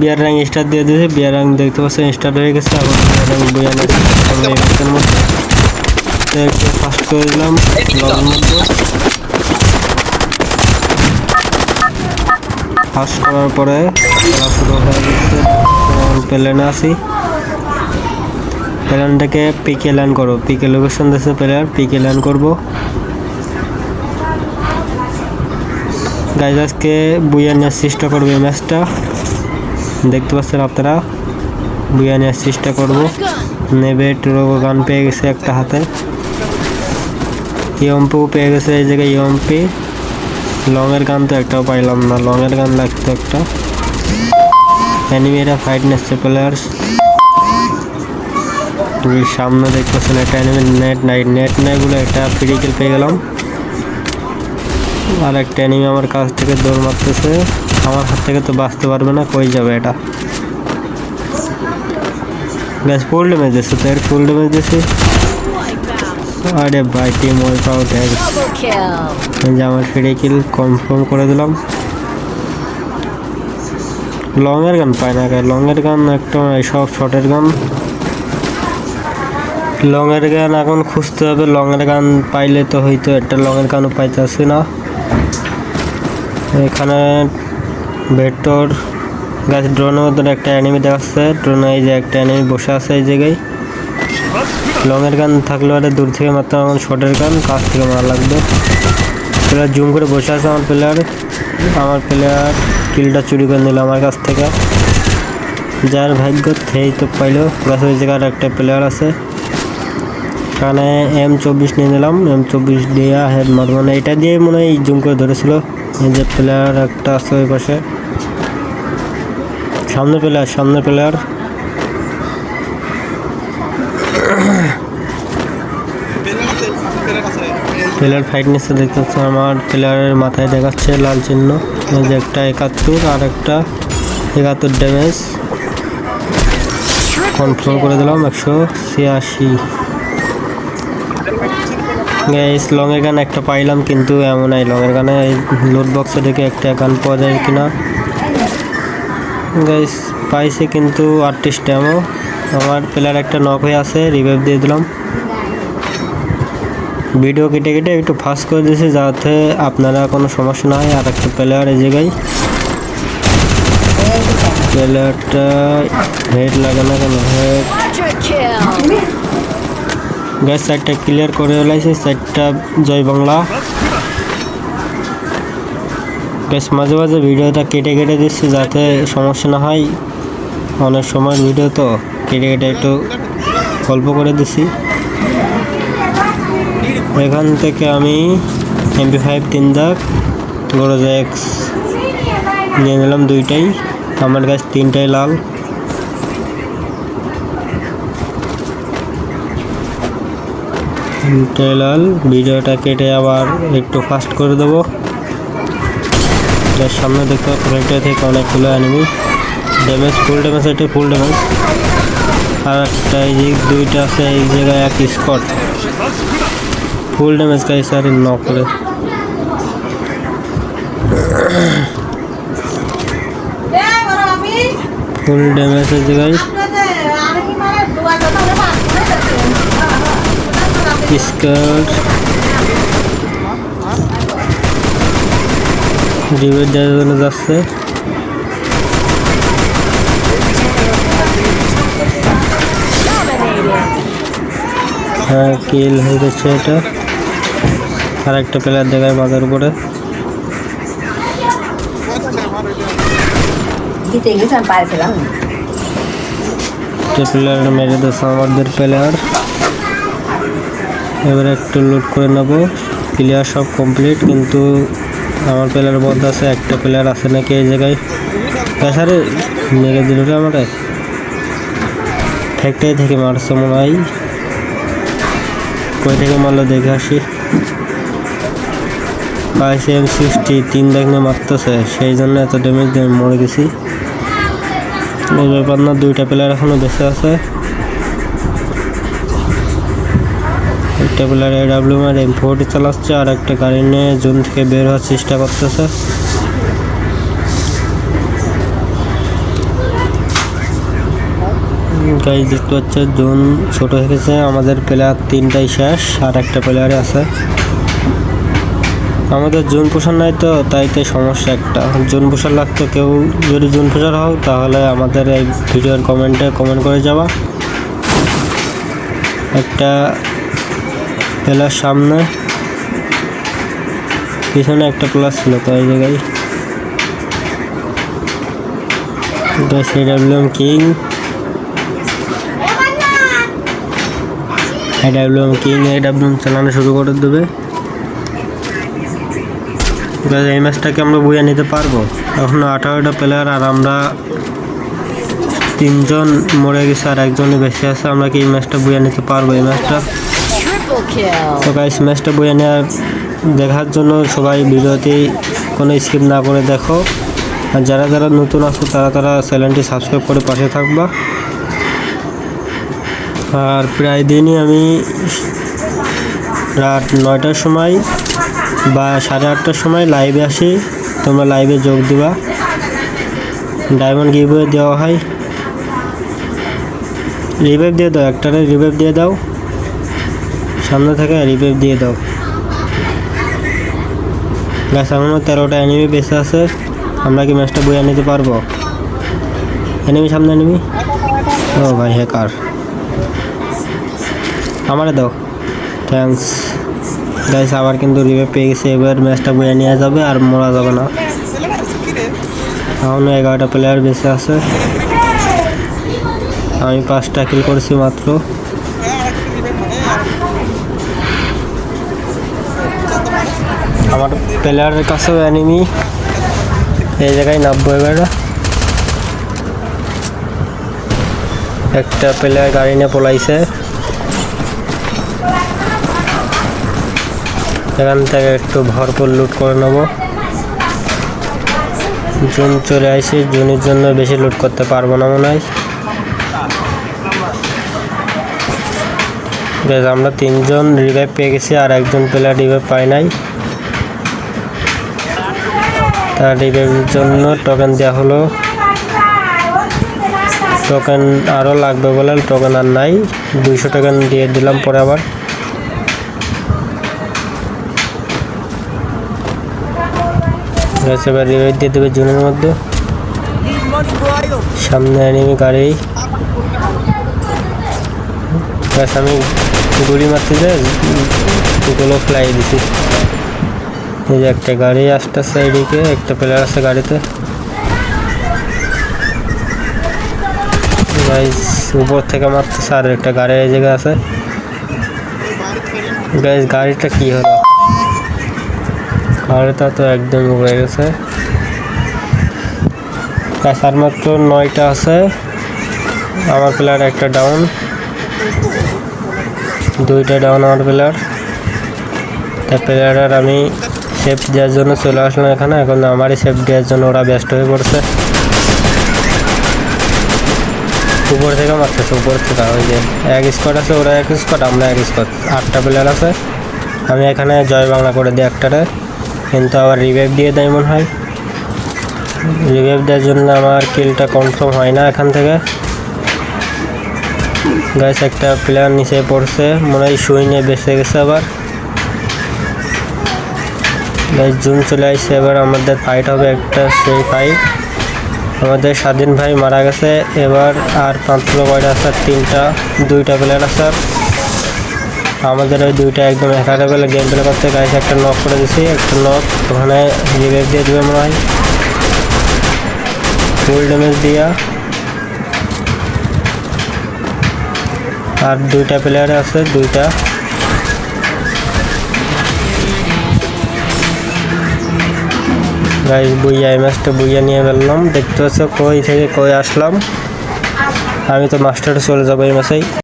বিয়ার rank start দিয়ে দিয়েছে বিয়ার rank দেখতে পাচ্ছেন স্টার্ট হয়ে গেছে এখন বিয়ার নিয়েছে আমরা এই মধ্যে একটু ফাস্ট করে দিলাম। ফাস্ট করার পরে খেলা শুরু হয়ে গেছে। প্লেনে আসি প্ল্যানটাকে পিকে ল্যান্ড করো। পিকে লোকেশন দিয়েছে প্লেয়ার পিকে ল্যান্ড করব। গাইজ আজকে বুয়া নেওয়ার চেষ্টা করবে ম্যাচটা দেখতে পাচ্ছেন আপনারা? বুয়া নেওয়ার চেষ্টা করব। নেবে টুরোগো গান পেয়ে গেছে একটা হাতে। ইয়ম্পিও পেয়ে গেছে এই জায়গায় ইয়ম্পি। লংয়ের গান তো একটাও পাইলাম না, লংয়ের গান লাগতো একটা। অ্যানিমেরা ফাইট নিচ্ছে প্লেয়ার্স। সামনে দেখতেছেন একটা অ্যানিমে নেট নাই নেট নাই বলে একটা ফ্রিকেল পেয়ে গেলাম। আর একটা অ্যানিমে আমার কাছ থেকে দৌড় মারতেছে। আমার হাত থেকে তো বাঁচতে পারবে না, কই যাবে এটা? গ্যাস ফুল ড্যামেজ দিচ্ছে তো এর ফুল ড্যামেজ দিচ্ছে আরে ভাই টিম ওয়াইপ আউট আমার ফ্রি কিল কনফার্ম করে দিলাম। লংয়ের গান পায় না লংয়ের গান একটা সব শর্টের গান লংয়ের গান এখন খুঁজতে হবে। লংয়ের গান পাইলে তো হয়তো একটা লংয়ের গানও পাইতে পাইতেছি না। এখানে ভেটর গাছ ড্রোনের মতন একটা অ্যানিমি দেখাচ্ছে। ড্রোনে এই যে একটা অ্যানিমি বসে আছে এই জায়গায়। লংয়ের গান থাকলে আরে দূর থেকে মারতে আমার শর্টের গান, কাছ থেকে মারা লাগবে। প্লেয়ার জুম করে বসে আছে আমার প্লেয়ার আমার প্লেয়ার কিলটা চুরি করে নিল আমার কাছ থেকে। যার ভাগ্য সেই তো পাইলো। প্লাস ওই জায়গার একটা প্লেয়ার আছে। এখানে এম চব্বিশ নিয়ে নিলাম। এম চব্বিশ দিয়ে হেড মারবো না। এটা দিয়ে মনে হয় জুম করে ধরেছিল। যে প্লেয়ার একটা আছে ওই পাশে। সামনে প্লেয়ার সামনে প্লেয়ার প্লেয়ার ফাইট নিচ্ছে দেখতে পাচ্ছেন আমার প্লেয়ারের মাথায় দেখাচ্ছে লাল চিহ্ন। এই একটা একাত্তর আর একটা একাত্তর ড্যামেজ কন্ট্রোল করে দিলাম একশো ছিয়াশি। গাইস লংয়ের গান একটা পাইলাম, কিন্তু এমন এই লংয়ের গানে লোড বক্সে দেখে একটা গান পাওয়া যায় কিনা। গাইস পাইছে কিন্তু আটত্রিশ ড্যামও আমার প্লেয়ার একটা নক হয়ে আছে রিভাইভ দিয়ে দিলাম। ভিডিও কেটে কেটে একটু ফাস্ট করে দিয়েছি যাতে আপনারা কোনো সমস্যা না হয়। আর একটা প্লেয়ার এই জায়গায় প্লেয়ারটা হেড লাগে না কেন? হেড. গ্যাস সাইডটা ক্লিয়ার করে ফেলাইছি সাইডটা জয় বাংলা। গ্যাস মাঝে মাঝে ভিডিওটা কেটে কেটে দিচ্ছি যাতে সমস্যা না হয়। অনেক সময় ভিডিও তো কেটে কেটে একটু গল্প করে দিছি এখান থেকে আমি এমপি ফাইভ তিন দাগ গরজ এক্স নিয়ে নিলাম দুইটাই, আমার কাছে তিনটাই লাল। তিনটাই লাল, ভিডিওটা কেটে আবার একটু ফাস্ট করে দেবো। যার সামনে দেখতে এটা থেকে অনেকগুলো অ্যানিমি ড্যামেজ, ফুল ড্যামেজ, এটা ফুল ড্যামেজ। আর একটা এই যে দুইটা আছে, এই জায়গায় এক স্কট। ফুল ড্যামেজ গাইছে স্যার ন করে। ফুল ড্যামেজ এই জায়গায় স্কার্ট দেওয়ার জন্য যাচ্ছে. হ্যাঁ কিল হয়ে গেছে এটা। আর একটা প্লেয়ার দেখায় মাথার উপরে। প্লেয়ার মেরে দিয়েছে আমাদের প্লেয়ার এবার একটু লুট করে নেব। প্লেয়ার সব কমপ্লিট কিন্তু আমার প্লেয়ার মধ্যে আছে, একটা প্লেয়ার আছে নাকি এই জায়গায়? পেশারে মেরে দিল আমাকে ফ্যাক্টরি থেকে মারছে মনে হয়। কই থেকে মারলো দেখে আসি। পাইছি এম সিক্সটি তিন দেখলে মারতেছে, সেই জন্য এত ড্যামেজ দিয়ে মরে গেছি। এই ব্যাপার না, দুইটা প্লেয়ার এখনও বেঁচে আছে। প্লেয়ার এডাব্লিউ আর এম ফোরটি চালাচ্ছে, আর একটা গাড়ি নিয়ে জুন থেকে বের হওয়ার চেষ্টা করতেছে। গাইজ দেখতে পাচ্ছে, জোন ছোট হয়ে গেছে, আমাদের প্লেয়ার তিনটাই শেষ, আর একটা প্লেয়ারে আছে। আমাদের জোন পোষণ নাই তো, তাই তো সমস্যা একটা। জোন পোষণ লাগতো, কেউ যদি জোন পোষার হও, তাহলে আমাদের এই ভিডিওর কমেন্টে কমেন্ট করে যাওয়া একটা প্লেয়ার সামনে। পিছনে একটা প্লাস ছিল, তো এই জায়গায়। এডাব্লিউএম কিং এডাব্লিউএম কিং এ এডাব্লিউএম চালানো শুরু করে দেবে। এই ম্যাচটাকে আমরা বইয়ে নিতে পারব। এখনও আঠারোটা প্লেয়ার আর আমরা তিনজন মরে গেছে আর একজনই বেশি আছে। আমরা কি এই ম্যাচটা বইয়ে নিতে পারব? এই ম্যাচটা. তো গাইস ম্যাচটা বইয়ে নেওয়ার দেখার জন্য সবাই ভিডিওতে কোনো স্কিপ না করে দেখো। আর যারা যারা নতুন আছো, তারা তারা চ্যানেলটি সাবস্ক্রাইব করে পাশে থাকবা। আর প্রায় দিনই আমি রাত নয়টার সময় বা সাড়ে আটটার সময় লাইভে আসি। তোমরা লাইভে যোগ দিবা। ডায়মন্ড গিভওয়ে দেওয়া হয়। রিভাইভ দিয়ে দাও, একটারে রিভাইভ দিয়ে দাও। সামনে থেকে রিভাইভ দিয়ে দাও। গাছ এখনও তেরোটা এনিমি বেঁচে আছে। আমরা কি ম্যাচটা বইয়ে নিতে পারব? এনিমি সামনে এনিমি ও ভাই হ্যাকার আমারে দাও। থ্যাঙ্কস গাইস আবার কিন্তু রিভাইভ পেয়ে গেছে। এবার ম্যাচটা বইয়ে নেওয়া যাবে আর মরা যাবে না। এখনও এগারোটা প্লেয়ার বেঁচে আছে। আমি পাঁচটা কিল করেছি মাত্র। আমার প্লেয়ারের কাছেও অ্যানিমি এই জায়গায় নামবো এবার। একটা প্লেয়ার গাড়ি নিয়ে পলাইছে। এখান থেকে একটু ভরপুর লুট করে নেব। জুন চলে আসে, জুনের জন্য বেশি লুট করতে পারব না মনে হয়। বেশ, আমরা তিনজন রিভাইভ পেয়ে গেছি আর একজন প্লেয়ার রিভাইভ পাই নাই। তার জন্য টোকেন দেওয়া হলো। টোকেন আরও লাগবে বলে টোকেন আর নাই। দুইশো টোকেন দিয়ে দিলাম পরে আবার। এবার রিভাইভ দিয়ে দেবে জুনের মধ্যে। সামনে এনিমি গাড়ি। আমি গুলি মারতে যে গুলো ফ্লাই দিছি। এই যে একটা গাড়ি আসতেছে এদিকে, একটা প্লেয়ার আছে গাড়িতে। উপর থেকে মারতেছে আর একটা গাড়ি এই জায়গায় আছে। গাইস গাড়িটা কি হলো? গাড়িটা তো একদম উড়ে গেছে। আর মাত্র নয়টা আছে। আমার প্লেয়ার একটা ডাউন দুইটা ডাউন আমার প্লেয়ার তা প্লেয়ারের আমি সেফ দেওয়ার জন্য চলে আসলাম এখানে। এখন আমারই সেফ দেওয়ার জন্য ওরা ব্যস্ত হয়ে পড়ছে। উপর থেকে মারতেছে, উপর থেকে। ওই যে এক স্কোয়াড আছে, ওরা এক স্কোয়াড আমরা এক স্কোয়াড আটটা প্লেয়ার আছে। আমি এখানে জয় বাংলা করে দিই একটারে। কিন্তু আবার রিভাইভ দিয়ে দেয় মনে হয়। রিভাইভ দেওয়ার জন্য আমার কিলটা কনফার্ম হয় না এখান থেকে। গাইস একটা প্লেয়ার নিচে পড়ছে। মনে হয় সুই নিয়ে বেঁচে গেছে আবার। গাইস জুন চলে আসছে, এবার আমাদের ফাইট হবে একটা সেই ফাইট আমাদের স্বাধীন ভাই মারা গেছে, এবার আর মাত্র কয়টা আছে, তিনটা, দুইটা প্লেয়ার আছে। আমাদের ওই দুইটা একদম একারে বেলা গেম প্লে করতে গাইস একটা নক করে দিছি, একটা নক ওখানে রিভাইভ দিয়ে দেবে মনে হয়। ফুল ড্যামেজ দিয়া। আর দুইটা প্লেয়ার আছে, দুইটা। গাইস বইয়া এই মাছটা বুইয়া নিয়ে ফেললাম। দেখতে পাচ্ছ, কই থেকে কই আসলাম? আমি তো মাস্টার চলে যাব এই ম্যাচেই